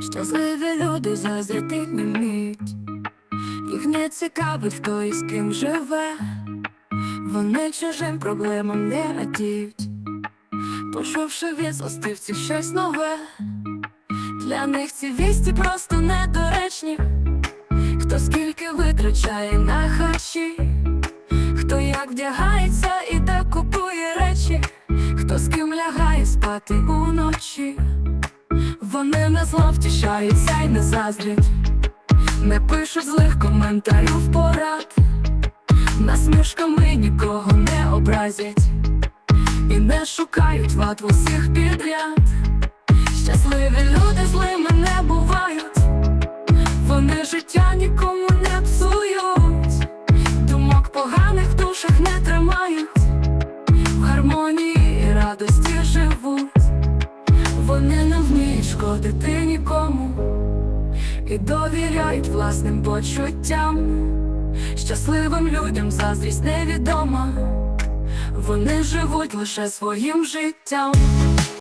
Щасливі люди заздрити не вміють Їх не цікавить, хто і з ким живе. Вони чужим проблемам не радіють Почувши від злостивців щось нове. Для них ці вісті просто недоречні. Хто скільки витрачає на харчі. Хто як вдягається і де купує речі. Хто з ким лягає спати уночі Вони не зло втішаються й не заздрять. Не пишуть злих коментарів порад. Насмішками нікого не образять. І не шукають ват в усіх підряд. Щасливі люди злими не бувають. Вони життя нікому не псують. Думок поганих в душах не тримають. В гармонії і радості живуть Вони не вміють шкодити нікому. І довіряють власним почуттям. Щасливим людям заздрість невідома. Вони живуть лише своїм життям